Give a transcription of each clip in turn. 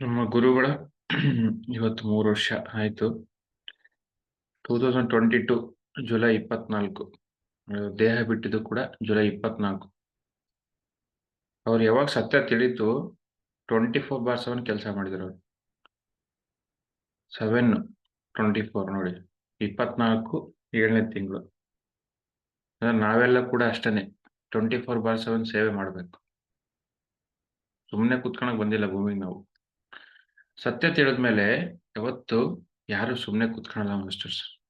ನಮ್ಮ ಗುರುಗಳ ಇವತ್ತು ಮೂರು ವರ್ಷ ಆಯ್ತು. Two thousand twenty two July ಇಪ್ಪತ್ನಾಲ್ಕು. ದೇಹ ಬಿಟ್ಟಿದ್ದು ಕೂಡ ಜುಲೈ ಇಪ್ಪತ್ನಾಲ್ಕು. ಅವ್ರು ಯಾವಾಗ ಸತ್ಯ ತಿಳಿತು ಟ್ವೆಂಟಿ ಫೋರ್ ಬಾರ್ ಸೆವೆನ್ ಕೆಲಸ ಮಾಡಿದ್ರು ಅವ್ರು. ಸೆವೆನ್ ಟ್ವೆಂಟಿ ಫೋರ್ ನೋಡಿ. ಇಪ್ಪತ್ನಾಲ್ಕು ಏಳನೇ ತಿಂಗಳು. ನಾವೆಲ್ಲ ಕೂಡ ಅಷ್ಟೇನೆ ಟ್ವೆಂಟಿ ಫೋರ್ ಬಾರ್ ಸೆವೆನ್ ಸೇವೆ ಮಾಡಬೇಕು. ಸುಮ್ಮನೆ ಕುತ್ಕೊಳಕ್ ಬಂದಿಲ್ಲ ಭೂಮಿಗೆ ನಾವು. ಸತ್ಯ ತಿಳಿದ್ಮೇಲೆ ಯಾವತ್ತು ಯಾರು ಸುಮ್ಮನೆ ಕುತ್ಕೊಳಲ್ಲ ಮಾಸ್ಟರ್ಸ್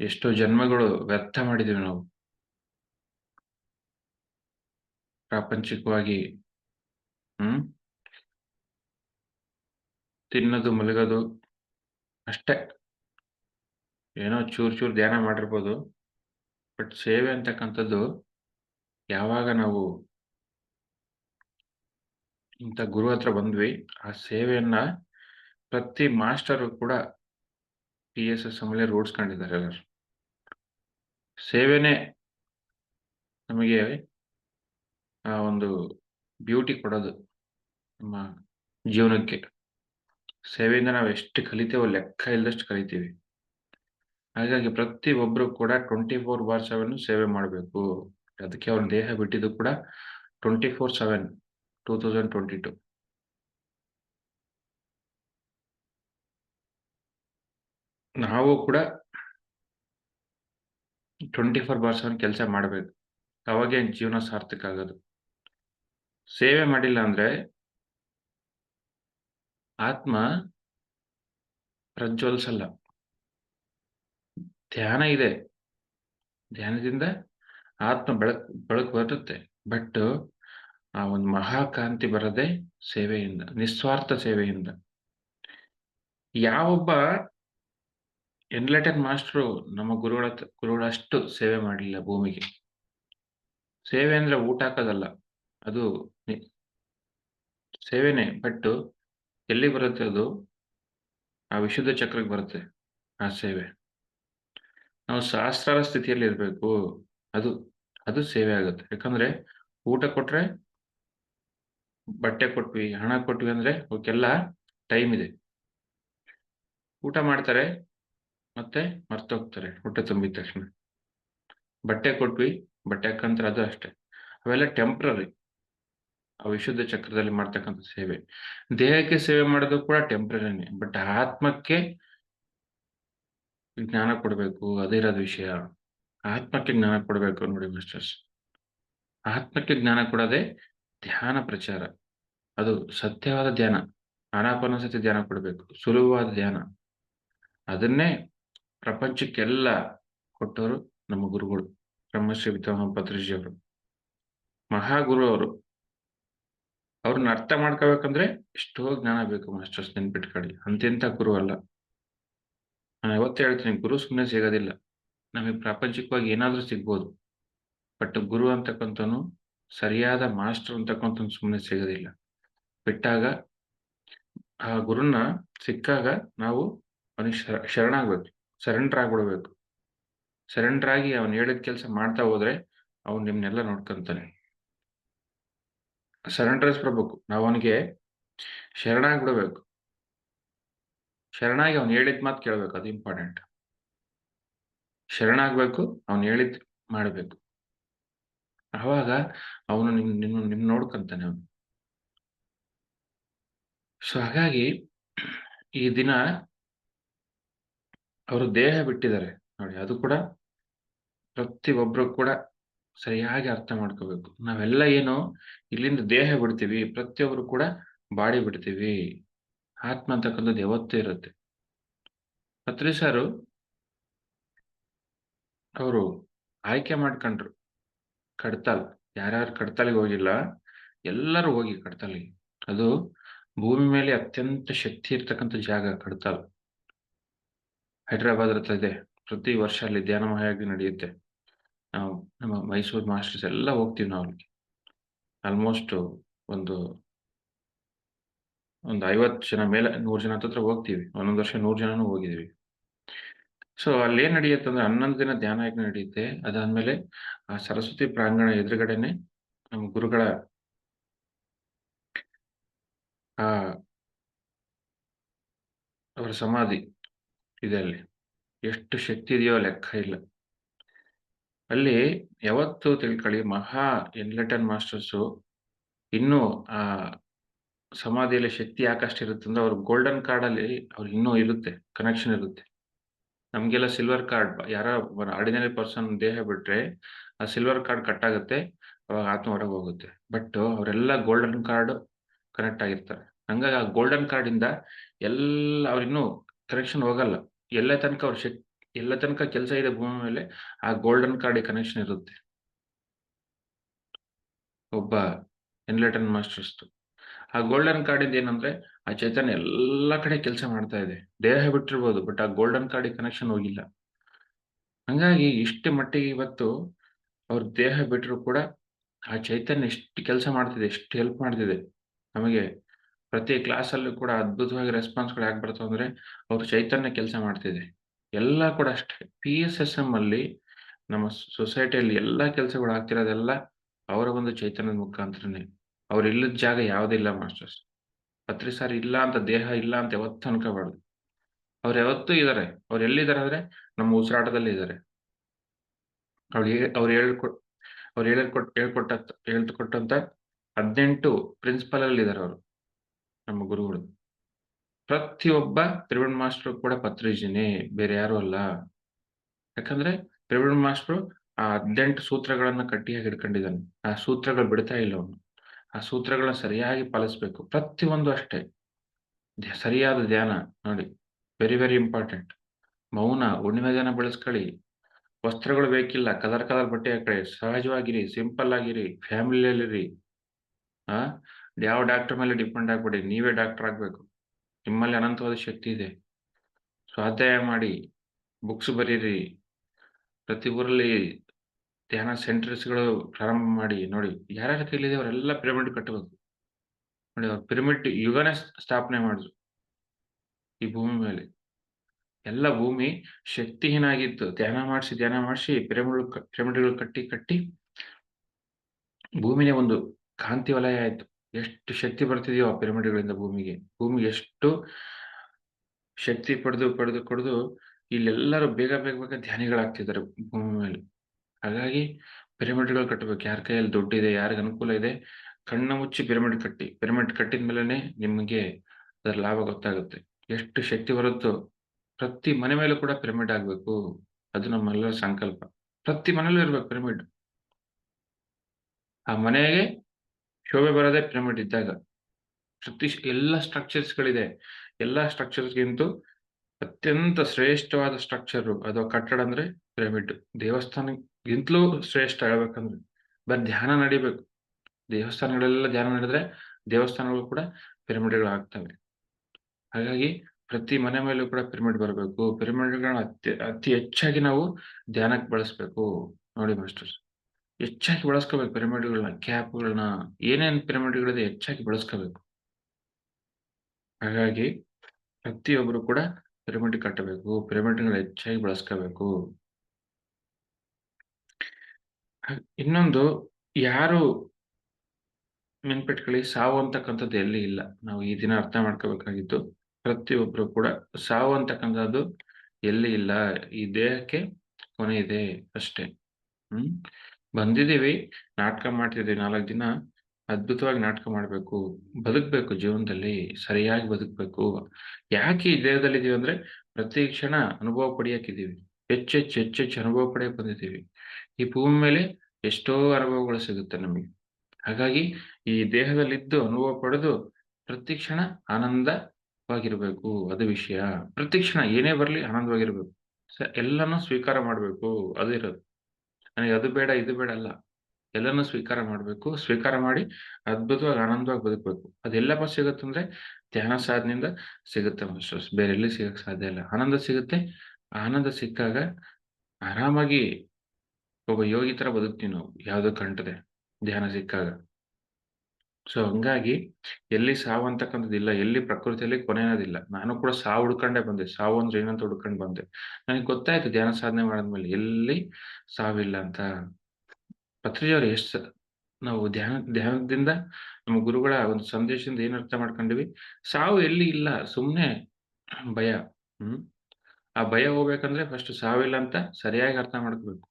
ಎಷ್ಟೋ ಜನ್ಮಗಳು ವ್ಯರ್ಥ ಮಾಡಿದೀವಿ ನಾವು. ಪ್ರಾಪಂಚಿಕವಾಗಿ, ಹ್ಮ್? ತಿನ್ನೋದು, ಮಲಗೋದು, ಅಷ್ಟೇ. ಏನೋ ಚೂರ್ ಚೂರ್ ಧ್ಯಾನ ಮಾಡಿರ್ಬೋದು. ಬಟ್ ಸೇವೆ ಅಂತಕ್ಕಂಥದ್ದು ಯಾವಾಗ ನಾವು ಇಂಥ ಗುರು ಹತ್ರ ಬಂದ್ವಿ. ಆ ಸೇವೆಯನ್ನ ಪ್ರತಿ ಮಾಸ್ಟರ್ ಕೂಡ ಪಿ ಎಸ್ ಎಸ್ ಆಮೇಲೆ ರೂಢಿಸ್ಕೊಂಡಿದ್ದಾರೆ ಎಲ್ಲರು. ಸೇವೆನೇ ನಮಗೆ, ಆ, ಒಂದು ಬ್ಯೂಟಿ ಕೊಡೋದು ನಮ್ಮ ಜೀವನಕ್ಕೆ. ಸೇವೆಯಿಂದ ನಾವು ಎಷ್ಟು ಕಲಿತೇವೋ ಲೆಕ್ಕ ಇಲ್ಲದಷ್ಟು ಕಲಿತೀವಿ. ಹಾಗಾಗಿ ಪ್ರತಿ ಒಬ್ರು ಕೂಡ ಟ್ವೆಂಟಿ ಫೋರ್ ಬಾರ್ ಸೆವೆನ್ ಸೇವೆ ಮಾಡಬೇಕು. ಅದಕ್ಕೆ ಅವ್ರ ದೇಹ ಬಿಟ್ಟಿದ್ದು ಕೂಡ twenty four seven two thousand twenty two ನಾವು ಕೂಡ ಟ್ವೆಂಟಿ ಫೋರ್ ಸೆವೆನ್ ಕೆಲಸ ಮಾಡಬೇಕು. ಅವಾಗೇ ಜೀವನ ಸಾರ್ಥಕ ಆಗೋದು. ಸೇವೆ ಮಾಡಿಲ್ಲ ಅಂದ್ರೆ ಆತ್ಮ ಪ್ರಜ್ವಲಿಸಲ್ಲ. ಧ್ಯಾನ ಇದೆ. ಧ್ಯಾನದಿಂದ ಆತ್ಮ ಬೆಳಕ್, ಬೆಳಕು ಬರುತ್ತೆ. ಬಟ್ ಆ ಒಂದು ಮಹಾಕಾಂತಿ ಬರದೆ ಸೇವೆಯಿಂದ, ನಿಸ್ವಾರ್ಥ ಸೇವೆಯಿಂದ. ಯಾವೊಬ್ಬ ಎನ್ಲೈಟನ್ ಮಾಸ್ಟ್ರು ನಮ್ಮ ಗುರುಗಳ ಗುರುಗಳಷ್ಟು ಸೇವೆ ಮಾಡಲಿಲ್ಲ ಭೂಮಿಗೆ. ಸೇವೆ ಅಂದ್ರೆ ಊಟ ಹಾಕೋದಲ್ಲ, ಅದು ಸೇವೆನೆ ಬಟ್ ಎಲ್ಲಿ ಬರುತ್ತೆ ಅದು? ಆ ವಿಶುದ್ಧ ಚಕ್ರಕ್ಕೆ ಬರುತ್ತೆ, ಆ ಸೇವೆ. ನಾವು ಶಾಸ್ತ್ರಾರ ಸ್ಥಿತಿಯಲ್ಲಿ ಇರಬೇಕು, ಅದು ಅದು ಸೇವೆ ಆಗುತ್ತೆ. ಯಾಕಂದ್ರೆ ಊಟ ಕೊಟ್ರೆ ಬಟ್ಟೆ ಕೊಟ್ವಿ, ಹಣ ಕೊಟ್ವಿ ಅಂದ್ರೆ ಅವಕ್ಕೆಲ್ಲ ಟೈಮ್ ಇದೆ. ಊಟ ಮಾಡ್ತಾರೆ ಮತ್ತೆ ಮರ್ತೋಗ್ತಾರೆ ಹೊಟ್ಟೆ ತುಂಬಿದ ತಕ್ಷಣ. ಬಟ್ಟೆ ಕೊಟ್ವಿ, ಬಟ್ಟೆ ಹಾಕಂತಾರೆ ಅದು ಅಷ್ಟೇ. ಅವೆಲ್ಲ ಟೆಂಪ್ರರಿ ಆ ವಿಶುದ್ಧ ಚಕ್ರದಲ್ಲಿ ಮಾಡ್ತಕ್ಕಂಥ ಸೇವೆ. ದೇಹಕ್ಕೆ ಸೇವೆ ಮಾಡೋದು ಕೂಡ ಟೆಂಪ್ರರಿನೇ ಬಟ್ ಆತ್ಮಕ್ಕೆ ಜ್ಞಾನ ಕೊಡಬೇಕು, ಅದೇ ಇರೋದು ವಿಷಯ. ಆತ್ಮಕ್ಕೆ ಜ್ಞಾನ ಕೊಡಬೇಕು ನೋಡಿ ಮಾಸ್ಟರ್ಸ್ ಆತ್ಮಕ್ಕೆ ಜ್ಞಾನ ಕೊಡದೆ ಧ್ಯಾನ ಪ್ರಚಾರ. ಅದು ಸತ್ಯವಾದ ಧ್ಯಾನ. ಆನಾಪಾನ ಸತಿ ಧ್ಯಾನ ಕೊಡಬೇಕು. ಸುಲಭವಾದ ಧ್ಯಾನ. ಅದನ್ನೇ ಪ್ರಪಂಚಕ್ಕೆಲ್ಲ ಕೊಟ್ಟವರು ನಮ್ಮ ಗುರುಗಳು. ಬ್ರಹ್ಮಶ್ರೀ ವಿದ್ವಾಮ ಪತ್ರಿಜಿ ಅವರು. ಮಹಾಗುರು ಅವರು ಅವ್ರನ್ನ ಅರ್ಥ ಮಾಡ್ಕೋಬೇಕಂದ್ರೆ ಎಷ್ಟೋ ಜ್ಞಾನ ಬೇಕು ಮಾಸ್ಟರ್ಸ್ ನೆನ್ಪಿಟ್ಕೊಳ್ಳಿ. ಅಂತೆಂತ ಗುರು ಅಲ್ಲ. ನಾನು ಯಾವತ್ತೇ ಹೇಳ್ತೀನಿ, ಗುರು ಸುಮ್ಮನೆ ಸಿಗೋದಿಲ್ಲ. ನಮಗೆ ಪ್ರಾಪಂಚಿಕವಾಗಿ ಏನಾದ್ರೂ ಸಿಗ್ಬೋದು. ಬಟ್ ಗುರು ಅಂತಕ್ಕಂಥನು ಸರಿಯಾದ ಮಾಸ್ಟರ್ ಅಂತಕ್ಕಂಥ ಸುಮ್ಮನೆ ಸಿಗೋದಿಲ್ಲ. ಬಿಟ್ಟಾಗ ಆ ಗುರುನ ಸಿಕ್ಕಾಗ ನಾವು ಅವನಿಗೆ ಶರ, ಶರಣಾಗ್ಬೇಕು ಸರೆಂಡರ್ ಆಗ್ಬಿಡ್ಬೇಕು. ಸರೆಂಡರ್ ಆಗಿ ಅವನು ಹೇಳಿದ ಕೆಲಸ ಮಾಡ್ತಾ ಹೋದ್ರೆ ಅವನು ನಿಮ್ನೆಲ್ಲ ನೋಡ್ಕೊಂತಾನೆ. ಸರೆಂಡರ್ಸ್ ಬರ್ಬೇಕು ನಾವು ಅವನಿಗೆ ಶರಣಾಗ್ಬಿಡ್ಬೇಕು. ಶರಣಾಗಿ ಅವನು ಹೇಳಿದ ಮಾತು ಕೇಳ್ಬೇಕು, ಅದು ಇಂಪಾರ್ಟೆಂಟ್ ಶರಣಾಗ್ಬೇಕು, ಅವನು ಹೇಳಿದ್ ಮಾಡಬೇಕು. ಆವಾಗ ಅವನು ನಿಮ್ ನಿಮ್ಮ ನಿಮ್ ನೋಡ್ಕೊಂತಾನೆ ಅವನು. ಸೊ ಹಾಗಾಗಿ ಈ ದಿನ ಅವರು ದೇಹ ಬಿಟ್ಟಿದ್ದಾರೆ. ನೋಡಿ, ಅದು ಕೂಡ ಪ್ರತಿ ಒಬ್ರು ಕೂಡ ಸರಿಯಾಗಿ ಅರ್ಥ ಮಾಡ್ಕೋಬೇಕು. ನಾವೆಲ್ಲ ಏನು ಇಲ್ಲಿಂದ ದೇಹ ಬಿಡ್ತೀವಿ, ಪ್ರತಿಯೊಬ್ರು ಕೂಡ ಬಾಡಿ ಬಿಡ್ತೀವಿ. ಆತ್ಮ ಅಂತಕ್ಕಂಥದ್ದು ಯಾವತ್ತೂ ಇರುತ್ತೆ. ಪತ್ರಿ ಸಾರು ಅವರು ಆಯ್ಕೆ ಮಾಡ್ಕೊಂಡ್ರು. ಕಡ್ತಾಲ್. ಯಾರ್ಯಾರು ಕಡ್ತಾಲಿಗೆ ಹೋಗಿಲ್ಲ, ಎಲ್ಲರೂ ಹೋಗಿ ಕಡ್ತಾಲಿಗೆ ಅದು ಭೂಮಿ ಮೇಲೆ ಅತ್ಯಂತ ಶಕ್ತಿ ಇರ್ತಕ್ಕಂಥ ಜಾಗ ಕಡ್ತಾಲ್. ಹೈದ್ರಾಬಾದ್ ಹತ್ರ ಇದೆ. ಪ್ರತಿ ವರ್ಷ ಅಲ್ಲಿ ಧ್ಯಾನ ಮಹಾಯಾಗಿ ನಡೆಯುತ್ತೆ. ನಾವು ನಮ್ಮ ಮೈಸೂರು ಮಾಸ್ಟರ್ಸ್ ಎಲ್ಲ ಹೋಗ್ತೀವಿ ನಾವು ಅಲ್ಲಿಗೆ. ಆಲ್ಮೋಸ್ಟ್ ಒಂದು ಒಂದು ಐವತ್ತು ಜನ, ಮೇಲೆ ನೂರು ಜನ ಹತ್ರ ಹೋಗ್ತೀವಿ. ಒಂದೊಂದು ವರ್ಷ ನೂರು ಜನನೂ ಹೋಗಿದೀವಿ ಸೊ ಅಲ್ಲಿ ಏನ್ ನಡೆಯುತ್ತೆ ಅಂದ್ರೆ ಹನ್ನೊಂದು ದಿನ ಧ್ಯಾನ ಯಜ್ಞ ನಡೆಯುತ್ತೆ ಅದಾದ್ಮೇಲೆ, ಆ ಸರಸ್ವತಿ ಪ್ರಾಂಗಣ ಎದುರುಗಡೆನೆ ನಮ್ಮ ಗುರುಗಳ, ಆ, ಅವರ ಸಮಾಧಿ ಇದೆ ಅಲ್ಲಿ. ಎಷ್ಟು ಶಕ್ತಿ ಇದೆಯೋ ಲೆಕ್ಕ ಇಲ್ಲ. ಅಲ್ಲಿ ಯಾವತ್ತು ತಿಳ್ಕೊಳ್ಳಿ, ಮಹಾ ಎನ್ಲೆಟನ್ ಮಾಸ್ಟರ್ಸು ಇನ್ನೂ, ಆ, ಸಮಾಧಿಯಲ್ಲಿ ಶಕ್ತಿ ಯಾಕಷ್ಟಿರುತ್ತೆ ಅಂದ್ರೆ ಅವ್ರ ಗೋಲ್ಡನ್ ಕಾರ್ಡ್ ಅಲ್ಲಿ ಅವ್ರಿಗೆ ಇನ್ನೂ ಇರುತ್ತೆ. ಕನೆಕ್ಷನ್ ಇರುತ್ತೆ. ನಮ್ಗೆಲ್ಲ ಸಿಲ್ವರ್ ಕಾರ್ಡ್ ಯಾರೋ ಆರ್ಡಿನರಿ ಪರ್ಸನ್ ದೇಹ ಬಿಟ್ರೆ, ಆ ಸಿಲ್ವರ್ ಕಾರ್ಡ್ ಕಟ್ ಆಗುತ್ತೆ. ಅವಾಗ ಆತ್ಮ ಹೊರಗೆ ಹೋಗುತ್ತೆ. ಬಟ್ ಅವರೆಲ್ಲ ಗೋಲ್ಡನ್ ಕಾರ್ಡ್ ಕನೆಕ್ಟ್ ಆಗಿರ್ತಾರೆ. ಹಂಗಾಗಿ ಆ ಗೋಲ್ಡನ್ ಇಂದ ಎಲ್ಲ ಅವ್ರಿನ್ನೂ ಕನೆಕ್ಷನ್ ಹೋಗಲ್ಲ. ಎಲ್ಲ ತನಕ ಅವ್ರ ಶಕ್ ಎಲ್ಲ ತನಕ ಕೆಲಸ ಇದೆ ಭೂಮಿ ಮೇಲೆ ಆ ಗೋಲ್ಡನ್ ಕಾರ್ಡ್ ಕನೆಕ್ಷನ್ ಇರುತ್ತೆ. ಒಬ್ಬ ಎನ್ಲೆಟನ್ ಮಾಸ್ಟರ್ಸ್‌ದು. ಆ ಗೋಲ್ಡನ್ ಕಾರ್ಡಿಂದ ಏನಂದ್ರೆ ಆ ಚೈತನ್ಯ ಎಲ್ಲಾ ಕಡೆ ಕೆಲಸ ಮಾಡ್ತಾ ಇದೆ. ದೇಹ ಬಿಟ್ಟಿರ್ಬೋದು. ಬಟ್ ಆ ಗೋಲ್ಡನ್ ಕಾರ್ಡ್ ಕನೆಕ್ಷನ್ ಹೋಗಿಲ್ಲ. ಹಂಗಾಗಿ ಇಷ್ಟ ಮಟ್ಟಿಗೆ ಇವತ್ತು ಅವ್ರ ದೇಹ ಬಿಟ್ಟರು ಕೂಡ ಆ ಚೈತನ್ಯ ಎಷ್ಟು ಕೆಲಸ ಮಾಡ್ತಿದೆ, ಎಷ್ಟು ಹೆಲ್ಪ್ ಮಾಡ್ತಿದೆ. ನಮಗೆ ಪ್ರತಿ ಕ್ಲಾಸಲ್ಲೂ ಕೂಡ ಅದ್ಭುತವಾಗಿ ರೆಸ್ಪಾನ್ಸ್‌ಗಳು ಯಾಕೆ ಬರ್ತಾವ ಅಂದ್ರೆ ಅವ್ರ ಚೈತನ್ಯ ಕೆಲಸ ಮಾಡ್ತಿದೆ. ಎಲ್ಲ ಕೂಡ ಅಷ್ಟೇ. ಪಿ ಎಸ್ ಎಸ್ ಎಂ ಅಲ್ಲಿ ನಮ್ಮ ಸೊಸೈಟಿಯಲ್ಲಿ ಎಲ್ಲಾ ಕೆಲಸಗಳು ಆಗ್ತಿರೋದೆಲ್ಲ ಅವರ ಒಂದು ಚೈತನ್ಯದ ಮುಖಾಂತರನೇ. ಅವ್ರು ಇಲ್ಲದ ಜಾಗ ಯಾವುದಿಲ್ಲ ಮಾಸ್ಟರ್ಸ್. ಪತ್ರಿ ಸರ್ ಇಲ್ಲ ಅಂತ ದೇಹ ಇಲ್ಲ ಅಂತ ಯಾವತ್ತು ಅನ್ಕೋಬಾರ್ದು. ಅವ್ರು ಯಾವತ್ತೂ ಇದ್ದಾರೆ. ಅವ್ರು ಎಲ್ಲಿದ್ದಾರೆ ಅಂದ್ರೆ ನಮ್ಮ ಉಸಿರಾಟದಲ್ಲಿ ಇದ್ದಾರೆ. ಅವ್ರು ಅವ್ರು ಹೇಳ್ಕೊಟ್ ಅವ್ರು ಹೇಳ್ಕೊಟ್ ಹೇಳ್ಕೊಟ್ಟ ಹೇಳ್ಕೊಟ್ಟಂತ 18 ಪ್ರಿನ್ಸಿಪಲ್ ಅಲ್ಲಿ ಇದ್ದಾರೆ ಅವರು. ನಮ್ಮ ಗುರುಗಳು. ಪ್ರತಿಯೊಬ್ಬ ಪಿರಮಿಡ್ ಮಾಸ್ಟರ್ ಕೂಡ ಪತ್ರಿಜಿನೇ. ಬೇರೆ ಯಾರು ಅಲ್ಲ. ಯಾಕಂದ್ರೆ ಪಿರಮಿಡ್ ಮಾಸ್ಟರ್ ಆ 18 ಸೂತ್ರಗಳನ್ನ ಕಟ್ಟಿಯಾಗಿ ಹಿಡ್ಕೊಂಡಿದ್ದಾನೆ. ಆ ಸೂತ್ರಗಳು ಬಿಡ್ತಾ ಇಲ್ಲ ಅವನು. ಆ ಸೂತ್ರಗಳನ್ನ ಸರಿಯಾಗಿ ಪಾಲಿಸಬೇಕು. ಪ್ರತಿಯೊಂದು ಅಷ್ಟೇ. ಸರಿಯಾದ ಧ್ಯಾನ ನೋಡಿ. Very very important. ಮೌನ, ಹುಣ್ಣಿಮೆ ಧ್ಯಾನ ಬೆಳೆಸ್ಕೊಳ್ಳಿ. ವಸ್ತ್ರಗಳು ಬೇಕಿಲ್ಲ. ಕಲರ್ ಕಲರ್ ಬಟ್ಟೆ ಹಾಕಿ ಸಹಜವಾಗಿರಿ, ಸಿಂಪಲ್ ಆಗಿರಿ, ಫ್ಯಾಮಿಲಿಯಲ್ಲಿರಿ. ಆ ಯಾವ ಡಾಕ್ಟರ್ ಮೇಲೆ ಡಿಪೆಂಡ್ ಆಗ್ಬೇಡಿ. ನೀವೇ ಡಾಕ್ಟರ್ ಆಗ್ಬೇಕು. ನಿಮ್ಮಲ್ಲಿ ಅನಂತವಾದ ಶಕ್ತಿ ಇದೆ. ಸ್ವಾಧ್ಯಾಯ ಮಾಡಿ, ಬುಕ್ಸ್ ಬರೀರಿ. ಪ್ರತಿ ಊರಲ್ಲಿ ಧ್ಯಾನ ಸೆಂಟರ್ಸ್‌ಗಳು ಪ್ರಾರಂಭ ಮಾಡಿ. ನೋಡಿ ಯಾರ್ಯಾರ ಕೈಲಿದೆ ಅವರೆಲ್ಲ ಪಿರಮಿಡ್ ಕಟ್ಟಬೇಕು. ನೋಡಿ ಅವ್ರು ಪಿರಮಿಡ್ ಯುಗನೇ ಸ್ಥಾಪನೆ ಮಾಡಿದ್ರು. ಈ ಭೂಮಿ ಮೇಲೆ. ಎಲ್ಲ ಭೂಮಿ ಶಕ್ತಿಹೀನ ಆಗಿತ್ತು. ಧ್ಯಾನ ಮಾಡಿಸಿ, ಧ್ಯಾನ ಮಾಡಿಸಿ ಪಿರಮಿಡ್ ಪಿರಮಿಡ್‌ಗಳು ಕಟ್ಟಿ, ಕಟ್ಟಿ ಭೂಮಿನೇ ಒಂದು ಕಾಂತಿ ವಲಯ ಆಯ್ತು. ಎಷ್ಟು ಶಕ್ತಿ ಬರ್ತಿದೆಯೋ ಆ ಪಿರಮಿಡ್‌ಗಳಿಂದ ಭೂಮಿಗೆ. ಭೂಮಿ ಎಷ್ಟು ಶಕ್ತಿ ಪಡೆದು, ಪಡೆದು, ಕೊಡ್ದು ಇಲ್ಲೆಲ್ಲರೂ ಬೇಗ, ಬೇಗ, ಬೇಗ ಧ್ಯಾನಿಗಳಾಗ್ತಿದ್ದಾರೆ ಭೂಮಿ ಮೇಲೆ. ಹಾಗಾಗಿ ಪಿರಮಿಡ್‌ಗಳು ಕಟ್ಟಬೇಕು. ಯಾರ ಕೈಯಲ್ಲಿ ದುಡ್ಡಿದೆ, ಯಾರಿಗೆ ಅನುಕೂಲ ಇದೆ, ಕಣ್ಣ ಮುಚ್ಚಿ ಪಿರಮಿಡ್ ಕಟ್ಟಿ. ಪಿರಮಿಡ್ ಕಟ್ಟಿದ ಮೇಲೆ ನಿಮಗೆ ಅದರ ಲಾಭ ಗೊತ್ತಾಗುತ್ತೆ. ಎಷ್ಟು ಶಕ್ತಿ ಬರುತ್ತೋ ಪ್ರತಿ ಮನೆ ಮೇಲೂ ಕೂಡ ಪಿರಮಿಡ್ ಆಗ್ಬೇಕು. ಅದು ನಮ್ಮೆಲ್ಲರ ಸಂಕಲ್ಪ. ಪ್ರತಿ ಮನೇಲೂ ಇರ್ಬೇಕು ಪಿರಮಿಡ್. ಆ ಮನೆಗೆ ಶೋಭೆ ಬರೋದೇ ಪಿರಮಿಡ್ ಇದ್ದಾಗ. ಪ್ರತಿ ಎಲ್ಲ ಸ್ಟ್ರಕ್ಚರ್ಸ್‌ಗಳಿದೆ. ಎಲ್ಲಾ ಸ್ಟ್ರಕ್ಚರ್ಸ್‌ಗಿಂತೂ ಅತ್ಯಂತ ಶ್ರೇಷ್ಠವಾದ ಸ್ಟ್ರಕ್ಚರ್ ಅದು ಕಟ್ಟಡ ಅಂದ್ರೆ ಪಿರಮಿಡ್. ದೇವಸ್ಥಾನಕ್ಕಿಂತಲೂ ಶ್ರೇಷ್ಠ ಹೇಳ್ಬೇಕಂದ್ರೆ. ಬಟ್ ಧ್ಯಾನ ನಡಿಬೇಕು. ದೇವಸ್ಥಾನಗಳೆಲ್ಲ ಧ್ಯಾನ ನಡೆದ್ರೆ ದೇವಸ್ಥಾನಗಳು ಕೂಡ ಪಿರಮಿಡ್‌ಗಳು ಆಗ್ತವೆ. ಹಾಗಾಗಿ ಪ್ರತಿ ಮನೆ ಮೇಲೂ ಕೂಡ ಪಿರಮಿಡ್ ಬರಬೇಕು. ಪಿರಮಿಡ್‌ಗಳನ್ನ ಅತಿ ಅತಿ ಹೆಚ್ಚಾಗಿ ನಾವು ಧ್ಯಾನಕ್ಕೆ ಬಳಸ್ಬೇಕು ನೋಡಿ ಮಾಸ್ಟರ್ಸ್. ಹೆಚ್ಚಾಗಿ ಬಳಸ್ಕೋಬೇಕು ಪಿರಮಿಡ್‌ಗಳನ್ನ, ಕ್ಯಾಪ್‌ಗಳನ್ನ ಏನೇನ್ ಪಿರಮಿಡ್‌ಗಳಿದೆ ಹೆಚ್ಚಾಗಿ ಬಳಸ್ಕೋಬೇಕು. ಹಾಗಾಗಿ ಪ್ರತಿಯೊಬ್ಬರು ಕೂಡ ಪಿರಮಿಡ್ ಕಟ್ಟಬೇಕು. ಪಿರಮಿಡ್‌ಗಳನ್ನ ಹೆಚ್ಚಾಗಿ ಬಳಸ್ಕೋಬೇಕು. ಇನ್ನೊಂದು ಯಾರು ನೆನ್ಪಿಟ್ಕೊಳ್ಳಿ ಸಾವು ಅಂತಕ್ಕಂಥದ್ದು ಎಲ್ಲಿ ಇಲ್ಲ. ನಾವು ಈ ದಿನ ಅರ್ಥ ಮಾಡ್ಕೋಬೇಕಾಗಿತ್ತು ಪ್ರತಿಯೊಬ್ಬರು ಕೂಡ ಸಾವು ಅಂತಕ್ಕಂಥದ್ದು ಎಲ್ಲಿ ಇಲ್ಲ. ಈ ದೇಹಕ್ಕೆ ಕೊನೆ ಇದೆ ಅಷ್ಟೇ. ಹ್ಮ್. ಬಂದಿದ್ದೀವಿ, ನಾಟಕ ಮಾಡ್ತಿದ್ದೀವಿ ನಾಲ್ಕು ದಿನ. ಅದ್ಭುತವಾಗಿ ನಾಟಕ ಮಾಡ್ಬೇಕು. ಬದುಕ್ಬೇಕು ಜೀವನದಲ್ಲಿ. ಸರಿಯಾಗಿ ಬದುಕ್ಬೇಕು ಯಾಕೆ ಈ ದೇಹದಲ್ಲಿ ಇದೀವಿ ಅಂದ್ರೆ ಪ್ರತಿ ಕ್ಷಣ ಅನುಭವ ಪಡೆಯಕ್ಕಿದ್ದೀವಿ. ಹೆಚ್ಚೆಚ್ಚು, ಹೆಚ್ಚೆಚ್ಚು ಅನುಭವ ಪಡೆಯಕ್ಕೆ ಬಂದಿದ್ದೀವಿ. ಈ ಭೂಮಿ ಮೇಲೆ ಎಷ್ಟೋ ಅನುಭವಗಳು ಸಿಗುತ್ತೆ ನಮಗೆ. ಹಾಗಾಗಿ ಈ ದೇಹದಲ್ಲಿದ್ದು ಅನುಭವ ಪಡೆದು ಪ್ರತಿ ಕ್ಷಣ ಆನಂದವಾಗಿರ್ಬೇಕು. ಅದು ವಿಷಯ. ಪ್ರತಿ ಕ್ಷಣ ಏನೇ ಬರಲಿ ಆನಂದವಾಗಿರ್ಬೇಕು. ಸ ಎಲ್ಲಾನು ಸ್ವೀಕಾರ ಮಾಡ್ಬೇಕು. ಅದು ಇರೋದು. ನನಗೆ ಅದು ಬೇಡ, ಇದು ಬೇಡ ಅಲ್ಲ. ಎಲ್ಲಾನು ಸ್ವೀಕಾರ ಮಾಡ್ಬೇಕು. ಸ್ವೀಕಾರ ಮಾಡಿ ಅದ್ಭುತವಾಗಿ ಆನಂದವಾಗಿ ಬದುಕಬೇಕು. ಅದೆಲ್ಲಪ್ಪ ಸಿಗುತ್ತಂದ್ರೆ ಧ್ಯಾನ ಸಾಧನೆಯಿಂದ ಸಿಗುತ್ತೆ ಮಾಸ್ಟರ್ಸ್. ಬೇರೆ ಎಲ್ಲಿ ಸಿಗಕ್ಕೆ ಸಾಧ್ಯ ಇಲ್ಲ. ಆನಂದ ಸಿಗುತ್ತೆ. ಆನಂದ ಸಿಕ್ಕಾಗ ಆರಾಮಾಗಿ ಒಬ್ಬ ಯೋಗಿ ತರ ಬದುಕ್ತೀವಿ ನಾವು. ಯಾವ್ದು ಕಂಟದೆ ಧ್ಯಾನ ಸಿಕ್ಕಾಗ. ಸೊ ಹಂಗಾಗಿ ಎಲ್ಲಿ ಸಾವು ಅಂತಕ್ಕಂಥದ್ದು ಇಲ್ಲ. ಎಲ್ಲಿ ಪ್ರಕೃತಿಯಲ್ಲಿ ಕೊನೆ ಅನ್ನೋದಿಲ್ಲ. ನಾನು ಕೂಡ ಸಾವು ಹುಡ್ಕೊಂಡೆ ಬಂದೆ. ಸಾವು ಅಂದ್ರೆ ಏನಂತ ಹುಡ್ಕೊಂಡು ಬಂದೆ. ನನಗೆ ಗೊತ್ತಾಯ್ತು ಧ್ಯಾನ ಸಾಧನೆ ಮಾಡಿದ್ಮೇಲೆ ಎಲ್ಲಿ ಸಾವಿಲ್ಲ ಅಂತ. ಪತ್ರಿಜವ್ರು ಎಷ್ಟು ನಾವು ಧ್ಯಾನ, ಧ್ಯಾನದಿಂದ ನಮ್ಮ ಗುರುಗಳ ಒಂದು ಸಂದೇಶದಿಂದ ಏನ್ ಅರ್ಥ ಮಾಡ್ಕೊಂಡಿವಿ ಸಾವು ಎಲ್ಲಿ ಇಲ್ಲ, ಸುಮ್ನೆ ಭಯ, ಹ್ಮ್ ಆ ಭಯ ಹೋಗ್ಬೇಕಂದ್ರೆ ಫಸ್ಟ್ ಸಾವಿಲ್ಲ ಅಂತ ಸರಿಯಾಗಿ ಅರ್ಥ ಮಾಡ್ಕೋಬೇಕು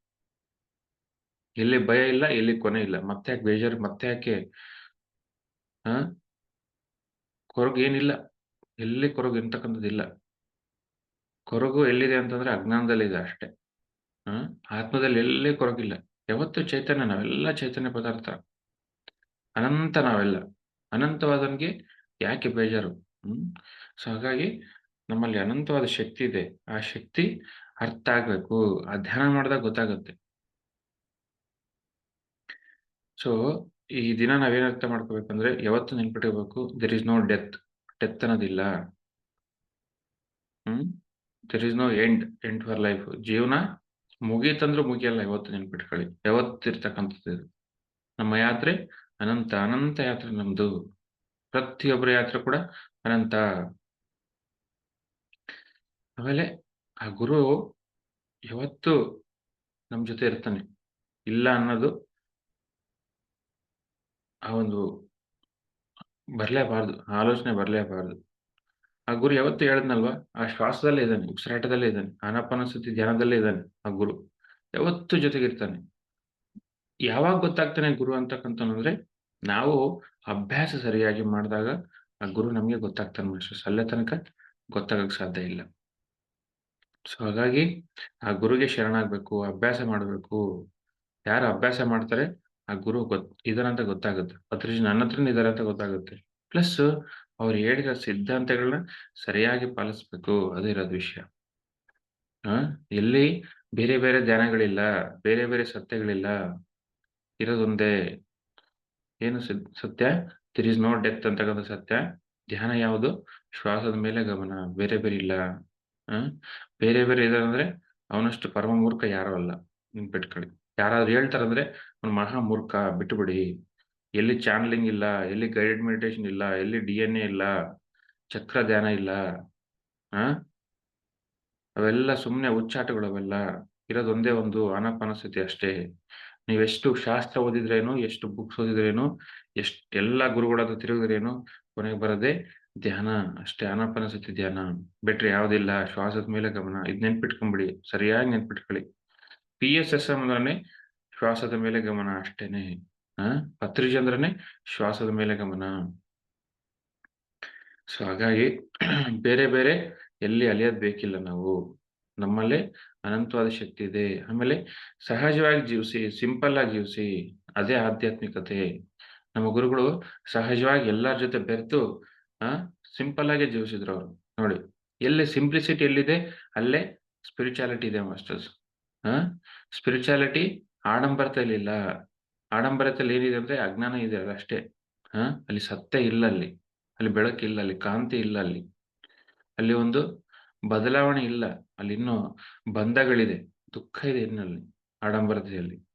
ಎಲ್ಲಿ ಭಯ ಇಲ್ಲ, ಎಲ್ಲಿ ಕೊನೆ ಇಲ್ಲ. ಮತ್ತೆ ಯಾಕೆ ಬೇಜಾರು, ಮತ್ತೆ ಯಾಕೆ? ಹ ಕೊರಗು ಏನಿಲ್ಲ. ಎಲ್ಲಿ ಕೊರಗು ಇರ್ತಕ್ಕಂಥದ್ದಿಲ್ಲ ಕೊರಗು ಎಲ್ಲಿದೆ ಅಂತಂದ್ರೆ ಅಜ್ಞಾನದಲ್ಲಿದೆ ಅಷ್ಟೇ. ಹ ಆತ್ಮದಲ್ಲಿ ಎಲ್ಲಿ ಕೊರಗಿಲ್ಲ. ಯಾವತ್ತು ಚೈತನ್ಯ, ನಾವೆಲ್ಲ ಚೈತನ್ಯ ಪದಾರ್ಥ. ಅನಂತ ನಾವೆಲ್ಲ. ಅನಂತವಾದನ್ಗೆ ಯಾಕೆ ಬೇಜಾರು? ಹ್ಮ್? ಸೊ ಹಾಗಾಗಿ ನಮ್ಮಲ್ಲಿ ಅನಂತವಾದ ಶಕ್ತಿ ಇದೆ. ಆ ಶಕ್ತಿ ಅರ್ಥ ಆಗ್ಬೇಕು. ಆ ಧ್ಯಾನ ಮಾಡಿದಾಗ ಗೊತ್ತಾಗುತ್ತೆ. ಸೊ ಈ ದಿನ ನಾವೇನ್ ಅರ್ಥ ಮಾಡ್ಕೋಬೇಕಂದ್ರೆ, ಯಾವತ್ತು ನೆನ್ಪಿಟ್ಕೋಬೇಕು there is no death death ಅನ್ನೋದಿಲ್ಲ. ಹ್ಮ್? There is no end end for life ಜೀವನ ಮುಗೀತಂದ್ರೂ ಮುಗಿಯಲ್ಲ, ಯಾವತ್ತು ನೆನ್ಪಿಟ್ಕೊಳ್ಳಿ. ಯಾವತ್ತಿರ್ತಕ್ಕಂಥದ್ದು ನಮ್ಮ ಯಾತ್ರೆ ಅನಂತ ಅನಂತ ಯಾತ್ರೆ ನಮ್ದು. ಪ್ರತಿಯೊಬ್ಬರ ಯಾತ್ರೆ ಕೂಡ ಅನಂತ. ಆಮೇಲೆ ಆ ಗುರು ಯಾವತ್ತು ನಮ್ ಜೊತೆ ಇರ್ತಾನೆ. ಇಲ್ಲ ಅನ್ನೋದು ಆ ಒಂದು ಬರ್ಲೇಬಾರ್ದು ಆಲೋಚನೆ ಬರ್ಲೇಬಾರ್ದು. ಆ ಗುರು ಯಾವತ್ತು ಹೇಳದ್ನಲ್ವಾ, ಆ ಶ್ವಾಸದಲ್ಲೇ ಇದ್ದಾನೆ, ಉಸಿರಾಟದಲ್ಲೇ ಇದ್ದಾನೆ ಆನಾಪಾನಸತಿ ಧ್ಯಾನದಲ್ಲೇ ಇದ್ದಾನೆ ಆ ಗುರು. ಯಾವತ್ತು ಜೊತೆಗಿರ್ತಾನೆ. ಯಾವಾಗ ಗೊತ್ತಾಗ್ತಾನೆ ಗುರು ಅಂತಕ್ಕಂತಂದ್ರೆ ನಾವು ಅಭ್ಯಾಸ ಸರಿಯಾಗಿ ಮಾಡಿದಾಗ ಆ ಗುರು ನಮ್ಗೆ ಗೊತ್ತಾಗ್ತಾನೆ ಮಾಸ್ಟರ್ಸ್ ಅಲ್ಲೇ ತನಕ ಗೊತ್ತಾಗಕ್ ಸಾಧ್ಯ ಇಲ್ಲ. ಸೊ ಹಾಗಾಗಿ ಆ ಗುರುಗೆ ಶರಣಾಗ್ಬೇಕು, ಅಭ್ಯಾಸ ಮಾಡಬೇಕು. ಯಾರು ಅಭ್ಯಾಸ ಮಾಡ್ತಾರೆ ಆ ಗುರು ಗೊತ್, ಇದಾರಂತ ಗೊತ್ತಾಗುತ್ತೆ. ಅದ್ರ ನನ್ನ ಹತ್ರನೇ ಇದಾರೆ ಅಂತ ಗೊತ್ತಾಗುತ್ತೆ. ಪ್ಲಸ್ ಅವ್ರು ಹೇಳಿದ ಸಿದ್ಧಾಂತಗಳನ್ನ ಸರಿಯಾಗಿ ಪಾಲಿಸ್ಬೇಕು. ಅದೇ ಇರೋದು ವಿಷಯ. ಹ ಎಲ್ಲಿ ಬೇರೆ ಬೇರೆ ಧ್ಯಾನಗಳಿಲ್ಲ ಬೇರೆ ಬೇರೆ ಸತ್ಯಗಳಿಲ್ಲ ಇರೋದೊಂದೇ ಏನು ಸತ್ಯ? ದಿರ್ ಇಸ್ ನೋ ಡೆತ್ ಅಂತಕ್ಕಂಥ ಸತ್ಯ. ಧ್ಯಾನ ಯಾವುದು? ಶ್ವಾಸದ ಮೇಲೆ ಗಮನ. ಬೇರೆ ಬೇರೆ ಇಲ್ಲ. ಬೇರೆ ಬೇರೆ ಇದಾರೆ ಅಂದ್ರೆ ಅವನಷ್ಟು ಪರಮ ಮೂರ್ಖ ಯಾರು ಅಲ್ಲ. ನೆನ್ಪಿಟ್ಕೊಳ್ಳಿ ಯಾರಾದ್ರೂ ಹೇಳ್ತಾರಂದ್ರೆ, ಅವ್ನು ಮಹಾ ಮೂರ್ಖ, ಬಿಟ್ಟುಬಿಡಿ. ಎಲ್ಲಿ ಚಾನಲಿಂಗ್ ಇಲ್ಲ, ಎಲ್ಲಿ ಗೈಡೆಡ್ ಮೆಡಿಟೇಷನ್ ಇಲ್ಲ, ಎಲ್ಲಿ ಡಿ ಎನ್ ಎ ಇಲ್ಲ ಚಕ್ರ ಧ್ಯಾನ ಇಲ್ಲ, ಆ? ಅವೆಲ್ಲ ಸುಮ್ಮನೆ ಹುಚ್ಚಾಟಗಳು ಅವೆಲ್ಲ. ಇರೋದೊಂದೇ ಒಂದೇ ಒಂದು ಸ್ಥಿತಿ ಅಷ್ಟೇ ನೀವೆಷ್ಟು ಶಾಸ್ತ್ರ ಓದಿದ್ರೇನು, ಎಷ್ಟು ಬುಕ್ಸ್ ಓದಿದ್ರೇನು, ಎಷ್ಟ್ ಎಲ್ಲಾ ಗುರುಗಳ ತಿರುಗಿದ್ರೇನು, ಕೊನೆಗೆ ಬರದೆ ಧ್ಯಾನ. ಅಷ್ಟೇ ಆನಾಪಾನಸತಿ ಧ್ಯಾನ. ಬಿಟ್ರೆ ಯಾವ್ದಿಲ್ಲ. ಶ್ವಾಸದ ಮೇಲೆ ಗಮನ. ಇದ್ ನೆನ್ಪಿಟ್ಕೊಂಬಿಡಿ. ಸರಿಯಾಗಿ ನೆನ್ಪಿಟ್ಕೊಳ್ಳಿ. ಪಿ ಎಸ್ ಎಸ್ ಅಂದ್ರೆ ಶ್ವಾಸದ ಮೇಲೆ ಗಮನ ಅಷ್ಟೇನೆ. ಆ? ಪತ್ರಿಜ್ ಅಂದ್ರನೆ ಶ್ವಾಸದ ಮೇಲೆ ಗಮನ. ಸೊ ಹಾಗಾಗಿ ಬೇರೆ ಬೇರೆ ಎಲ್ಲಿ ಅಲಿಯೋದ್ ಬೇಕಿಲ್ಲ ನಾವು. ನಮ್ಮಲ್ಲೇ ಅನಂತವಾದ ಶಕ್ತಿ ಇದೆ. ಆಮೇಲೆ ಸಹಜವಾಗಿ ಜೀವಿಸಿ ಸಿಂಪಲ್ ಆಗಿ ಜೀವಿಸಿ, ಅದೇ ಆಧ್ಯಾತ್ಮಿಕತೆ. ನಮ್ಮ ಗುರುಗಳು ಸಹಜವಾಗಿ ಎಲ್ಲರ ಜೊತೆ ಬೆರೆತು ಆ? ಸಿಂಪಲ್ ಆಗಿ ಜೀವಿಸಿದ್ರು ಅವರು. ನೋಡಿ, ಎಲ್ಲಿ ಸಿಂಪ್ಲಿಸಿಟಿ ಎಲ್ಲಿದೆ, ಅಲ್ಲೇ ಸ್ಪಿರಿಚುಯಾಲಿಟಿ ಇದೆ ಮಾಸ್ಟರ್ಸ್. ಆ? ಸ್ಪಿರಿಚುಯಾಲಿಟಿ ಆಡಂಬರತೆಯಲ್ಲಿ ಇಲ್ಲ ಆಡಂಬರತೆಯಲ್ಲಿ ಏನಿದೆ ಅಂದ್ರೆ ಅಜ್ಞಾನ ಇದೆ ಅಷ್ಟೇ. ಹಾ ಅಲ್ಲಿ ಸತ್ಯ ಇಲ್ಲ ಅಲ್ಲಿ. ಅಲ್ಲಿ ಬೆಳಕಿಲ್ಲ ಅಲ್ಲಿ ಕಾಂತಿ ಇಲ್ಲ ಅಲ್ಲಿ. ಅಲ್ಲಿ ಒಂದು ಬದಲಾವಣೆ ಇಲ್ಲ. ಅಲ್ಲಿ ಇನ್ನೂ ಬಂಧಗಳಿದೆ. ದುಃಖ ಇದೆ ಇನ್ನಲ್ಲಿ ಆಡಂಬರತೆಯಲ್ಲಿ.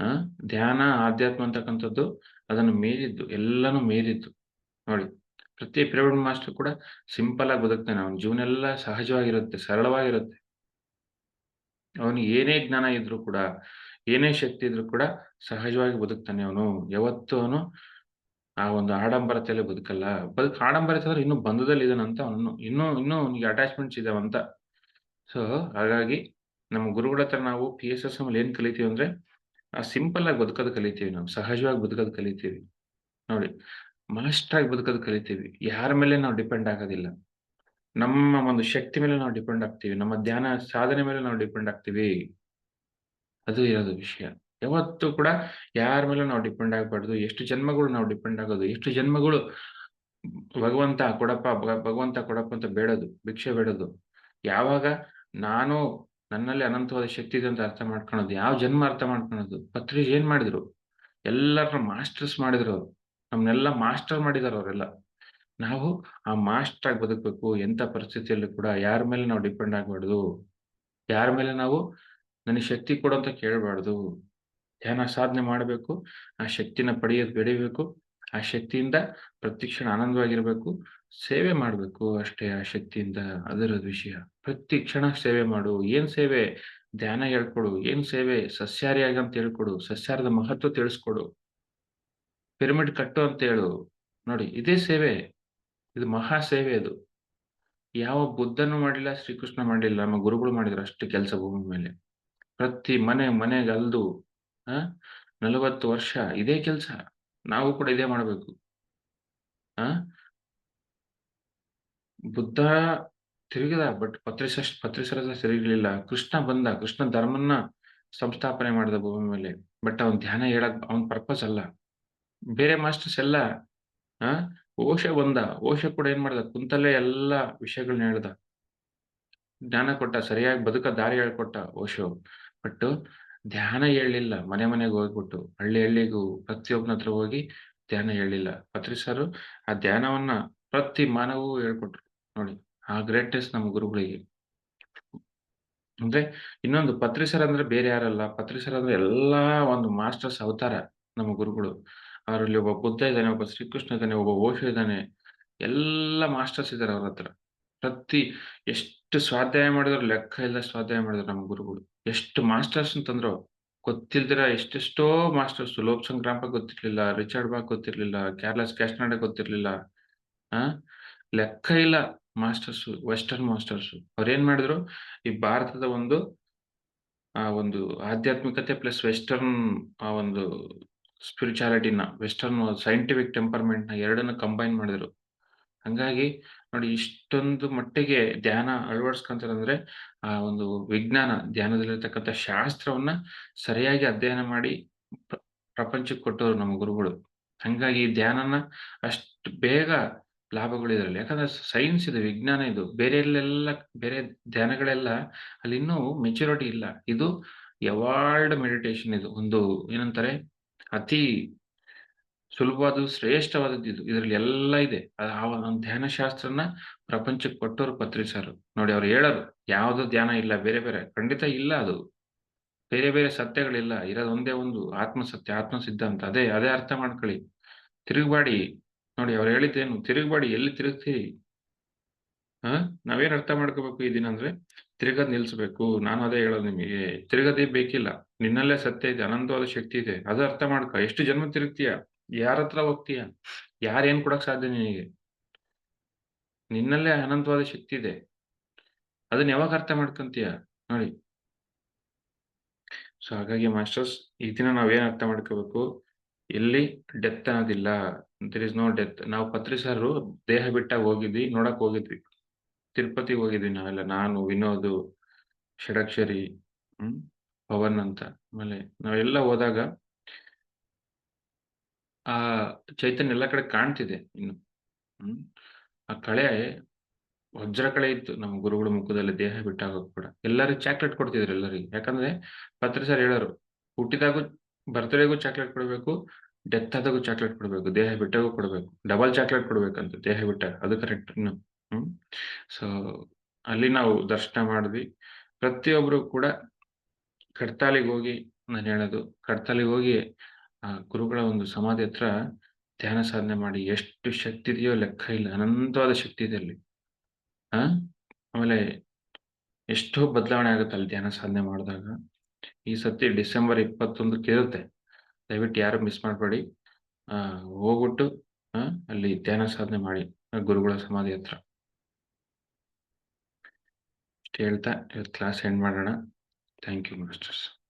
ಆ? ಧ್ಯಾನ, ಆಧ್ಯಾತ್ಮ ಅಂತಕ್ಕಂಥದ್ದು ಅದನ್ನು ಮೀರಿದ್ದು, ಎಲ್ಲಾನು ಮೀರಿದ್ದು. ನೋಡಿ, ಪ್ರತಿ ಪಿರಮಿಡ್ ಮಾಸ್ಟರ್ ಕೂಡ ಸಿಂಪಲ್ ಆಗಿ ಬದುಕ್ತಾನೆ. ಅವನ ಜೀವನ ಎಲ್ಲ ಸಹಜವಾಗಿರುತ್ತೆ, ಸರಳವಾಗಿರುತ್ತೆ. ಅವನಿಗೆ ಏನೇ ಜ್ಞಾನ ಇದ್ರು ಕೂಡ, ಏನೇ ಶಕ್ತಿ ಇದ್ರು ಕೂಡ ಸಹಜವಾಗಿ ಬದುಕ್ತಾನೆ ಅವನು. ಯಾವತ್ತೂ ಅವನು ಆ ಒಂದು ಆಡಂಬರತೆಯಲ್ಲೇ ಬದುಕಲ್ಲ. ಬದುಕ್, ಆಡಂಬರತೆ ಅಂದ್ರೆ ಇನ್ನೂ ಬಂಧದಲ್ಲಿ ಇದಾನಂತ ಅವನು, ಇನ್ನೂ ಇನ್ನೂ ಅವನಿಗೆ ಅಟ್ಯಾಚ್ಮೆಂಟ್ಸ್ ಇದಾವಂತ ಸೊ ಹಾಗಾಗಿ ನಮ್ಮ ಗುರುಗಳ ಹತ್ರ ನಾವು ಪಿ ಎಸ್ ಎಸ್ ಅಲ್ಲಿ ಏನ್ ಕಲಿತೀವಿ ಅಂದ್ರೆ, ಆ ಸಿಂಪಲ್ ಆಗಿ ಬದುಕೋದು ಕಲಿತೀವಿ ನಾವು, ಸಹಜವಾಗಿ ಬದುಕೋದು ಕಲಿತೀವಿ. ನೋಡಿ ಮಾಸ್ಟರ್ ಆಗಿ ಬದುಕೋದು ಕಲಿತೀವಿ. ಯಾರ ಮೇಲೆ ನಾವು ಡಿಪೆಂಡ್ ಆಗೋದಿಲ್ಲ. ನಮ್ಮ ಒಂದು ಶಕ್ತಿ ಮೇಲೆ ನಾವು ಡಿಪೆಂಡ್ ಆಗ್ತೀವಿ, ನಮ್ಮ ಧ್ಯಾನ ಸಾಧನೆ ಮೇಲೆ ನಾವು ಡಿಪೆಂಡ್ ಆಗ್ತೀವಿ. ಅದು ಇರೋದು ವಿಷಯ. ಯಾವತ್ತೂ ಕೂಡ ಯಾರ ಮೇಲೆ ನಾವು ಡಿಪೆಂಡ್ ಆಗಬಾರ್ದು, ಎಷ್ಟು ಜನ್ಮಗಳು ನಾವು ಡಿಪೆಂಡ್ ಆಗೋದು, ಎಷ್ಟು ಜನ್ಮಗಳು ಭಗವಂತ ಕೊಡಪ್ಪ ಭಗವಂತ ಕೊಡಪ್ಪ ಅಂತ ಬೇಡೋದು, ಭಿಕ್ಷೆ ಬೇಡೋದು. ಯಾವಾಗ ನಾನು ನನ್ನಲ್ಲಿ ಅನಂತವಾದ ಶಕ್ತಿ ಇದೆ ಅಂತ ಅರ್ಥ ಮಾಡ್ಕೊಳೋದು, ಯಾವ ಜನ್ಮ ಅರ್ಥ ಮಾಡ್ಕೊಳೋದು ಪತ್ರಿಕೆ ಏನ್ ಮಾಡಿದ್ರು? ಎಲ್ಲರನ್ನ ಮಾಸ್ಟರ್ಸ್ ಮಾಡಿದ್ರು ಅವ್ರು. ನಮ್ನೆಲ್ಲ ಮಾಸ್ಟರ್ ಮಾಡಿದಾರ ಅವರೆಲ್ಲ. ನಾವು ಆ ಮಾಸ್ಟರ್ ಆಗಿ ಬದುಕಬೇಕು ಎಂತ ಪರಿಸ್ಥಿತಿಯಲ್ಲೂ ಕೂಡ ಯಾರ ಮೇಲೆ ನಾವು ಡಿಪೆಂಡ್ ಆಗಬಾರ್ದು, ಯಾರ ಮೇಲೆ ನಾವು ನನಗೆ ಶಕ್ತಿ ಕೊಡು ಅಂತ ಕೇಳಬಾರ್ದು. ಧ್ಯಾನ ಸಾಧನೆ ಮಾಡಬೇಕು, ಆ ಶಕ್ತಿನ ಪಡೆಯೋದು ಬೆಳಿಬೇಕು, ಆ ಶಕ್ತಿಯಿಂದ ಪ್ರತಿಕ್ಷಣ ಆನಂದವಾಗಿರ್ಬೇಕು, ಸೇವೆ ಮಾಡಬೇಕು ಅಷ್ಟೇ ಆ ಶಕ್ತಿಯಿಂದ ಅದರ ವಿಷಯ. ಪ್ರತಿ ಕ್ಷಣ ಸೇವೆ ಮಾಡು, ಏನ್ ಸೇವೆ? ಧ್ಯಾನ ಹೇಳ್ಕೊಡು, ಏನ್ ಸೇವೆ? ಸಸ್ಯಾರಿಯಾಗಿ ಅಂತ ಹೇಳ್ಕೊಡು ಸಸ್ಯಾರದ ಮಹತ್ವ ತಿಳಿಸ್ಕೊಡು. ಪಿರಮಿಡ್ ಕಟ್ಟು ಅಂತ ಹೇಳು, ನೋಡಿ ಇದೇ ಸೇವೆ. ಇದು ಮಹಾ ಸೇವೆ ಅದು ಯಾವ ಬುದ್ಧನು ಮಾಡಿಲ್ಲ ಶ್ರೀಕೃಷ್ಣ ಮಾಡಿಲ್ಲ, ನಮ್ಮ ಗುರುಗಳು ಮಾಡಿದ್ರು ಅಷ್ಟು ಕೆಲಸ ಭೂಮಿ ಮೇಲೆ. ಪ್ರತಿ ಮನೆ ಮನೆಗೆ ಅಲ್ದು ಆ, ನಲವತ್ತು ವರ್ಷ ಇದೇ ಕೆಲಸ. ನಾವು ಕೂಡ ಇದೇ ಮಾಡಬೇಕು. ಆ? ಬುದ್ಧ ತಿರುಗಿದ, ಬಟ್ ಪತ್ರಿಸ, ಪತ್ರಿಸರದ ತಿರುಗಲಿಲ್ಲ. ಕೃಷ್ಣ ಬಂದ, ಕೃಷ್ಣ ಧರ್ಮನ್ನ ಸಂಸ್ಥಾಪನೆ ಮಾಡಿದ ಭೂಮಿ ಮೇಲೆ. ಬಟ್ ಅವನ್ ಧ್ಯಾನ ಹೇಳಕ್ ಅವನ್ ಪರ್ಪಸ್ ಅಲ್ಲ. ಬೇರೆ ಮಾಸ್ಟರ್ಸ್ ಎಲ್ಲ, ಆ ಓಶ ಬಂದ ಓಶ ಕೂಡ ಏನ್ ಮಾಡ್ದ? ಕುಂತಲ್ಲೇ ಎಲ್ಲಾ ವಿಷಯಗಳನ್ನ ಹೇಳ್ದ. ಜ್ಞಾನ ಕೊಟ್ಟ, ಸರಿಯಾಗಿ ಬದುಕ ದಾರಿ ಹೇಳ್ಕೊಟ್ಟ ಓಶೋ ಬಟ್ ಧ್ಯಾನ ಹೇಳಲಿಲ್ಲ. ಮನೆ ಮನೆಗೆ ಹೋಗ್ಬಿಟ್ಟು, ಹಳ್ಳಿ ಹಳ್ಳಿಗೂ ಪ್ರತಿಯೊಬ್ಬನ ಹತ್ರ ಹೋಗಿ ಧ್ಯಾನ ಹೇಳಿಲ್ಲ ಪತ್ರಿಸರು ಆ ಧ್ಯಾನವನ್ನ ಪ್ರತಿ ಮಾನವೂ ಹೇಳ್ಕೊಟ್ರು. ನೋಡಿ, ಆ ಗ್ರೇಟೆಸ್ಟ್ ನಮ್ಮ ಗುರುಗಳಿಗೆ. ಅಂದ್ರೆ ಇನ್ನೊಂದು ಪತ್ರಿಸರ್ ಅಂದ್ರೆ ಬೇರೆ ಯಾರಲ್ಲ. ಪತ್ರಿಸರ್ ಅಂದ್ರೆ ಎಲ್ಲಾ ಒಂದು ಮಾಸ್ಟರ್ಸ್ ಅವತಾರ ನಮ್ಮ ಗುರುಗಳು. ಅವರಲ್ಲಿ ಒಬ್ಬ ಬುದ್ಧ ಇದ್ದಾನೆ, ಒಬ್ಬ ಶ್ರೀಕೃಷ್ಣ ಇದ್ದಾನೆ, ಒಬ್ಬ ಓಶೋ ಇದ್ದಾನೆ. ಎಲ್ಲ ಮಾಸ್ಟರ್ಸ್ ಇದ್ದಾರೆ ಅವ್ರ ಹತ್ರ. ಪ್ರತಿ ಎಷ್ಟು ಸ್ವಾಧ್ಯಾಯ ಮಾಡಿದ್ರು ಲೆಕ್ಕ ಇಲ್ಲ ಸ್ವಾಧ್ಯಾಯ ಮಾಡಿದ್ರು ನಮ್ಮ ಗುರುಗಳು. ಎಷ್ಟು ಮಾಸ್ಟರ್ಸ್ ಅಂತಂದ್ರು ಗೊತ್ತಿಲ್ದಿರ ಎಷ್ಟೆಷ್ಟೋ ಮಾಸ್ಟರ್ಸ್. ಲೋಕ್ ಸಂಗ್ರಾಮ ಗೊತ್ತಿರ್ಲಿಲ್ಲ, ರಿಚರ್ಡ್ ಬಾಗ್ ಗೊತ್ತಿರ್ಲಿಲ್ಲ ಕ್ಯಾರ್ಲೆಸ್ ಕ್ಯಾಶ್ನಾಡ ಗೊತ್ತಿರ್ಲಿಲ್ಲ. ಆ? ಲೆಕ್ಕ ಇಲ್ಲ ಮಾಸ್ಟರ್ಸ್, ವೆಸ್ಟರ್ನ್ ಮಾಸ್ಟರ್ಸ್. ಅವ್ರೇನ್ ಮಾಡಿದ್ರು? ಈ ಭಾರತದ ಒಂದು, ಆ ಒಂದು ಆಧ್ಯಾತ್ಮಿಕತೆ ಪ್ಲಸ್ ವೆಸ್ಟರ್ನ್ ಆ ಒಂದು ಸ್ಪಿರಿಚುಯಾಲಿಟಿನ ವೆಸ್ಟರ್ನ್ ಸೈಂಟಿಫಿಕ್ ಟೆಂಪರ್ಮೆಂಟ್ನ ಎರಡನ್ನ ಕಂಬೈನ್ ಮಾಡಿದ್ರು. ಹಂಗಾಗಿ ನೋಡಿ ಇಷ್ಟೊಂದು ಮಟ್ಟಿಗೆ ಧ್ಯಾನ ಅಳವಡಿಸ್ಕೊಂತಾರಂದ್ರೆ, ಆ ಒಂದು ವಿಜ್ಞಾನ ಧ್ಯಾನದಲ್ಲಿರ್ತಕ್ಕಂಥ ಶಾಸ್ತ್ರವನ್ನ ಸರಿಯಾಗಿ ಅಧ್ಯಯನ ಮಾಡಿ ಪ್ರಪಂಚಕ್ಕೆ ಕೊಟ್ಟವರು ನಮ್ಮ ಗುರುಗಳು. ಹಂಗಾಗಿ ಧ್ಯಾನನ ಅಷ್ಟು ಬೇಗ ಲಾಭಗಳು ಇದರಲ್ಲಿ. ಯಾಕಂದ್ರೆ ಸೈನ್ಸ್ ಇದು, ವಿಜ್ಞಾನ ಇದು. ಬೇರೆ ಎಲ್ಲೆಲ್ಲ ಬೇರೆ ಧ್ಯಾನಗಳೆಲ್ಲ ಅಲ್ಲಿ ಇನ್ನೂ ಮೆಚುರಿಟಿ ಇಲ್ಲ. ಇದು ಎವಾರ್ಡ್ ಮೆಡಿಟೇಷನ್ ಇದು. ಒಂದು ಏನಂತಾರೆ ಅತಿ ಸುಲಭವಾದ ಶ್ರೇಷ್ಠವಾದದ್ದು ಇದು ಇದರಲ್ಲಿ ಎಲ್ಲ ಇದೆ. ಆ- ಒಂದು ಧ್ಯಾನ ಶಾಸ್ತ್ರನ ಪ್ರಪಂಚಕ್ಕೆ ಕೊಟ್ಟವರು ಪತ್ರಿಸರು ನೋಡಿ, ಅವ್ರು ಹೇಳರು, ಯಾವುದು ಧ್ಯಾನ ಇಲ್ಲ, ಬೇರೆ ಬೇರೆ. ಖಂಡಿತ ಇಲ್ಲ ಅದು. ಬೇರೆ ಬೇರೆ ಸತ್ಯಗಳಿಲ್ಲ. ಇರೋದು ಒಂದೇ ಒಂದು ಆತ್ಮ ಸತ್ಯ ಆತ್ಮ ಸಿದ್ಧಾಂತ ಅದೇ ಅದೇ ಅರ್ಥ ಮಾಡ್ಕೊಳ್ಳಿ. ತಿರುಗಬಾಡಿ. ನೋಡಿ, ಅವ್ರು ಹೇಳಿದ್ದೇನು, ತಿರುಗಬಾಡಿ, ಎಲ್ಲಿ ತಿರುಗ್ತೀರಿ? ಹ? ನಾವೇನ್ ಅರ್ಥ ಮಾಡ್ಕೋಬೇಕು ಈ ಅಂದ್ರೆ? ತಿರುಗದ್ ನಿಲ್ಸ್ಬೇಕು. ನಾನು ಅದೇ ಹೇಳೋದು ನಿಮಗೆ. ತಿರುಗದೇ ಬೇಕಿಲ್ಲ. ನಿನ್ನಲ್ಲೇ ಸತ್ಯ ಇದೆ. ಅನಂತವಾದ ಶಕ್ತಿ ಇದೆ. ಅದು ಅರ್ಥ ಮಾಡ್ಕ. ಎಷ್ಟು ಜನ್ಮ ತಿರುಗ್ತೀಯ? ಯಾರ ಹತ್ರ ಹೋಗ್ತೀಯ? ಯಾರೇನ್ ಕೊಡಕ್ ಸಾಧ್ಯ ನಿನಗೆ? ನಿನ್ನಲ್ಲೇ ಅನಂತವಾದ ಶಕ್ತಿ ಇದೆ. ಅದನ್ನ ಯಾವಾಗ ಅರ್ಥ ಮಾಡ್ಕೊಂತೀಯ? ನೋಡಿ. ಸೊ ಹಾಗಾಗಿ ಮಾಸ್ಟರ್ಸ್, ಈ ದಿನ ನಾವೇನ್ ಅರ್ಥ ಮಾಡ್ಕೋಬೇಕು? ಇಲ್ಲಿ ಡೆತ್ ಅನ್ನೋದಿಲ್ಲ. ದರ್ ಇಸ್ ನೋ ಡೆತ್ ನಾವು ಪತ್ರಿಸರು ದೇಹ ಬಿಟ್ಟಾಗ ಹೋಗಿದ್ವಿ, ನೋಡಕ್ ಹೋಗಿದ್ವಿ. ತಿರುಪತಿ ಹೋಗಿದ್ವಿ ನಾವೆಲ್ಲ. ನಾನು ವಿನೋದು ಷಡಕ್ಷರಿ ಹ್ಮ್. ಪವನ್ ಅಂತ. ಆಮೇಲೆ ನಾವೆಲ್ಲ ಹೋದಾಗ ಆ ಚೈತನ್ಯ ಎಲ್ಲ ಕಡೆ ಕಾಣ್ತಿದೆ ಇನ್ನು. ಹ್ಮ್. ಆ ಕಳೆ ವಜ್ರ ಕಳೆ ಇತ್ತು. ನಮ್ಮ ಗುರುಗಳ ಮುಖದಲ್ಲಿ ದೇಹ ಬಿಟ್ಟಾಗ ಕೂಡ. ಎಲ್ಲರಿಗೂ ಚಾಕ್ಲೇಟ್ ಕೊಡ್ತಿದ್ರು ಎಲ್ಲರಿಗೆ. ಯಾಕಂದ್ರೆ ಪತ್ರ ಸರ್ ಹೇಳೋರು ಹುಟ್ಟಿದಾಗೂ ಬರ್ತ್ಡೇಗೂ ಚಾಕ್ಲೇಟ್ ಕೊಡ್ಬೇಕು ಡೆತ್ ಆದಾಗೂ ಚಾಕ್ಲೇಟ್ ಕೊಡ್ಬೇಕು ದೇಹ ಬಿಟ್ಟಾಗೂ ಕೊಡ್ಬೇಕು ಡಬಲ್ ಚಾಕ್ಲೇಟ್ ಕೊಡ್ಬೇಕಂತ ದೇಹ ಬಿಟ್ಟಾಗ. ಅದು ಕರೆಕ್ಟ್ ಇನ್ನು. ಹ್ಮ್. ಸೊ ಅಲ್ಲಿ ನಾವು ದರ್ಶನ ಮಾಡಿದ್ವಿ. ಪ್ರತಿಯೊಬ್ರು ಕೂಡ ಕಡ್ತಾಲಿಗೆ ಹೋಗಿ ನಾನು ಹೇಳೋದು, ಕಡ್ತಾಲಿಗೆ ಹೋಗಿ, ಆ, ಗುರುಗಳ ಒಂದು ಸಮಾಧಿ ಹತ್ರ ಧ್ಯಾನ ಸಾಧನೆ ಮಾಡಿ ಎಷ್ಟು ಶಕ್ತಿ ಇದೆಯೋ ಲೆಕ್ಕ ಇಲ್ಲ, ಅನಂತವಾದ ಶಕ್ತಿ ಇದೆ ಅಲ್ಲಿ. ಆ? ಆಮೇಲೆ ಎಷ್ಟೋ ಬದಲಾವಣೆ ಆಗುತ್ತೆ ಅಲ್ಲಿ ಧ್ಯಾನ ಸಾಧನೆ ಮಾಡಿದಾಗ. ಈ ಸತಿ ಡಿಸೆಂಬರ್ ಇಪ್ಪತ್ತೊಂದಕ್ಕೆ ಇರುತ್ತೆ. ದಯವಿಟ್ಟು ಯಾರು ಮಿಸ್ ಮಾಡಬೇಡಿ. ಹೋಗ್ಬಿಟ್ಟು ಅಲ್ಲಿ ಧ್ಯಾನ ಸಾಧನೆ ಮಾಡಿ, ಗುರುಗಳ ಸಮಾಧಿ ಹತ್ರ. ಇಷ್ಟು ಹೇಳ್ತಾ ಇವತ್ತು ಕ್ಲಾಸ್ ಎಂಡ್ ಮಾಡೋಣ. Thank you masters.